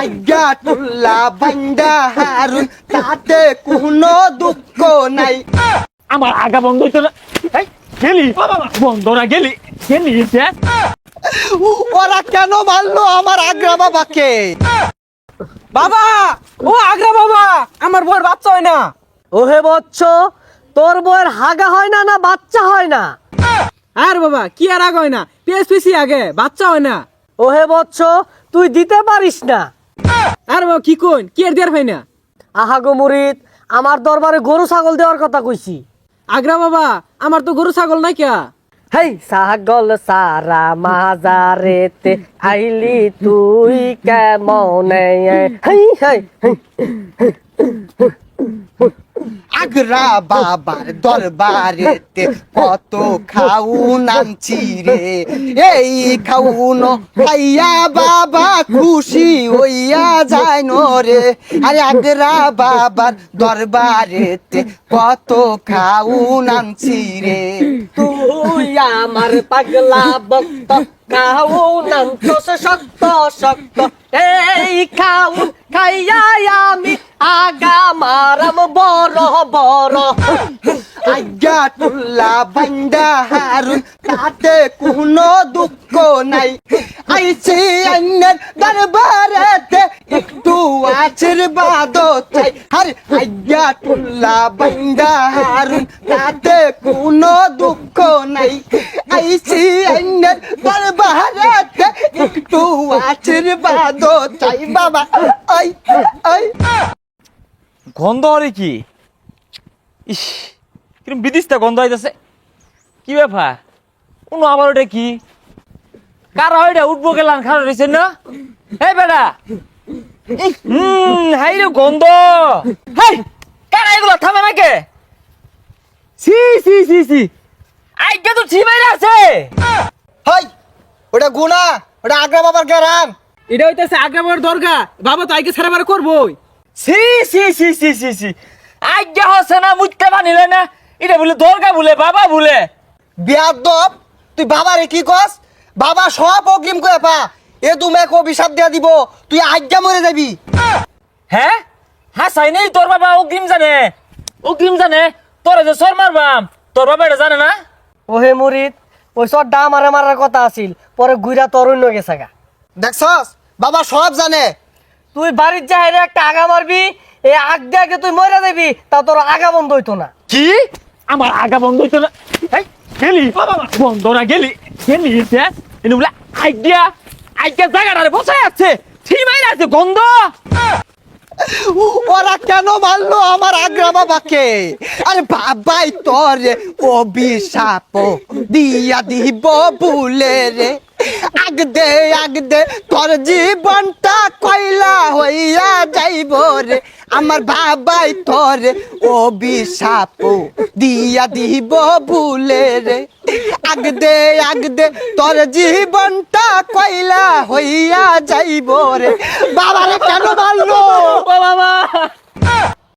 আজ্ঞা টুল্লা বান্দা হারুন তাতে কোনো দুঃখ নাই। আমার আগা বন্ধ হইতো না। এই, গেলি? বন্ধ না গেলি? গেলি ওরা কেন মারলো আমার আগ্রা বাবাকে? বাবা! ও আগ্রা বাবা! আমার বউয়ের বাচ্চা হয় না। ওহে বচ্চ তোর বউয়ের হাগা হয় না না বাচ্চা হয় না? আর বাবা কি আর আগে হয় না? পিএস পিসি আগে বাচ্চা হয় না। ওহে বচ্চ তুই দিতে পারিস না। আর বাবা কি কোন কি আর দেয়ার ভাই না? আহাগো মুরিদ আমার দরবারে গরু ছাগল দেওয়ার কথা কইছি। আগ্রা বাবা আমার তো গরু ছাগল নাই কিয়া হেই ছাগল সারা মাজারেতে আইলি তুই কেমন? হেই হেই। আগ্রা বাবার দরবারেতে কত খাউন আনছি রে। এই খাউন খাইয়া বাবা খুশি হইয়া যায় রে। আরে আগ্রা বাবার দরবারেতে কত খাউন আনছি রে। তুই আমার পাগলা বক্ত খাও তোস শক্ত শক্ত। এই খাও খাইয়া আমি আগা মারাম বড় বড়। আজ্ঞা টুল্লা বান্দা হারুন, তাতে কোনো দুঃখ নাই। আইছি অন্যের দরবারেতে, একটু আশীর্বাদ চাই। আরে আজ্ঞা টুল্লা বান্দা হারুন, তাতে কোনো দুঃখ নাই। আইছি অন্যের দরবারেতে একটু আশীর্বাদ চাই বাবা আই আই গন্ধ হরে কি? ইস কিরম বিদিশটা গন্ধ হইতেছে কি ব্যাপার? কোনো আবার ওটা কি? কারা ওইটা উঠবো গেলাম খারাপ রয়েছে না? এই বেটা। হুম হাই রে গন্ধ। হাই কারা এগুলো থামে নাকি? সি সি সি সি আইকে তো ঠিমাই আছে। হাই ওটা গুনা। ওটা আগ্রা বাবার গ্রাম এটা হইতেছে আগ্রা বাবার দরগা। বাবা তো আগে সারা বার করবোই। সি C C C C C আজ্ঞা হচ্ছে না মুখতে বানিলে না। এটা বলে দরগা বলে বাবা বলে। বিয়াদব তুই বাবারে কি কস? বাবা সব অগ্রিম করে পা। এ তুমি অভিশাপ দিয়া দিব তুই আজ্ঞা মরে যাবি। হ্যাঁ? হাসাই নেই তোর বাবা অগ্রিম জানে। অগ্রিম জানে তোর যে সর মারবাম তোর বাবা এটা জানে না? ওহে মুরিদ ওই সব আমারে মারার কথা আছিল পরে গুইরা তোর অন্য গেছে গা। দেখছস? বাবা সব জানে। তুই বাড়ির যাই একটা আগা মারবি এই আগ দিয়ে তুই মরে যাবি তা তোর আগা বন্ধ হইতো না। কি? আমার আগা বন্ধ হইতো না। এই, গেলি? বন্ধ না গেলি? গেলি দেখ এনে বলে আজ্ঞা আজ্ঞা জায়গাটারে বসায় আছে। ঠিমাই আছে গন্ধ! ওরা কেন মারলো আমার আগ্রা বাবাকে আরে বাবাই তোর অভিশাপ দিয়া দিব ভুলে রে। আগ দে আগ দে তোর জীবনটা কইলা হইয়া যাইব রে। আমার বাবাই তোর অভিশাপ দিয়া দিব ভুলে রে। আগ দে আগ দে তোর জীবনটা কইলা হইয়া যাইব রে। বাবারে কেন মারলো?